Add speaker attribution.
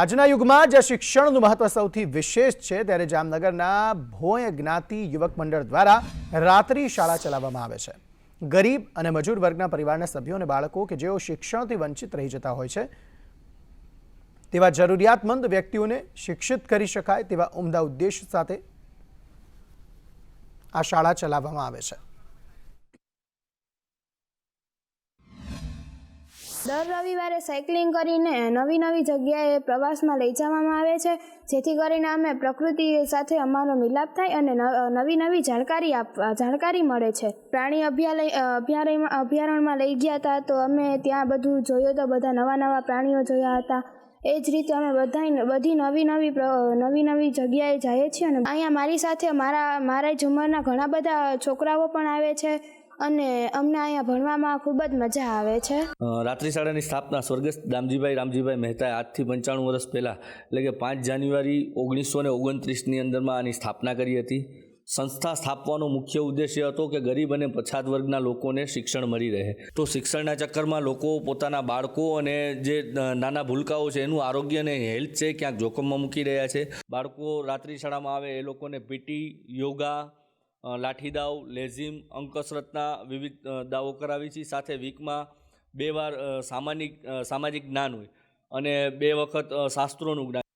Speaker 1: આજના યુગમાં જે શિક્ષણનું મહત્વ સૌથી વિશેષ છે, ત્યારે જામનગરના ભોય જ્ઞાતિ યુવક મંડળ દ્વારા રાત્રિ શાળા ચલાવવામાં આવે છે. ગરીબ અને મજૂર વર્ગના પરિવારના સભ્યો અને બાળકો કે જેઓ શિક્ષણથી વંચિત રહી જતા હોય છે, તેવા જરૂરિયાતમંદ વ્યક્તિઓને શિક્ષિત કરી શકાય તેવા ઉમદા ઉદ્દેશ સાથે આ શાળા ચલાવવામાં આવે છે.
Speaker 2: દર રવિવારે સાયકલિંગ કરીને નવી નવી જગ્યાએ પ્રવાસમાં લઈ જવામાં આવે છે. જેથી કરીને અમે પ્રકૃતિ સાથે અમારો મિલાપ થાય અને નવી નવી જાણકારી આપવા જાણકારી મળે છે. પ્રાણી અભ્યાલય અભયારણ્યમાં અભયારણ્યમાં લઈ ગયા હતા તો અમે ત્યાં બધું જોયું તો બધા નવા નવા પ્રાણીઓ જોયા હતા. એ જ રીતે અમે બધા બધી નવી નવી નવી નવી જગ્યાએ જઈએ છીએ અને અહીંયા મારી સાથે મારા મારા જ ઉંમરના ઘણા બધા છોકરાઓ પણ આવે છે. અને અમને અહીંયા ભણવામાં ખૂબ જ મજા આવે છે.
Speaker 3: રાત્રિ શાળાની સ્થાપના સ્વર્ગસ્થ દામજીભાઈ રામજીભાઈ મહેતાએ આજથી પંચાણું વર્ષ પહેલાં, એટલે કે પાંચ જાન્યુઆરી ઓગણીસો ને ઓગણત્રીસની અંદરમાં આની સ્થાપના કરી હતી. સંસ્થા સ્થાપવાનો મુખ્ય ઉદ્દેશ્ય હતો કે ગરીબ અને પછાત વર્ગના લોકોને શિક્ષણ મળી રહે. તો શિક્ષણના ચક્કરમાં લોકો પોતાના બાળકો અને જે નાના ભૂલકાઓ છે એનું આરોગ્ય અને હેલ્થ છે ક્યાંક જોખમમાં મૂકી રહ્યા છે. બાળકો રાત્રિ શાળામાં આવે એ લોકોને પીટી યોગા લાઠી દાવ લેઝિમ અંકસરતના વિવિધ દાવો કરાવી છે. સાથે વીકમાં બે વાર સામાનિક સામાજિક જ્ઞાન હોય અને બે વખત શાસ્ત્રોનું જ્ઞાન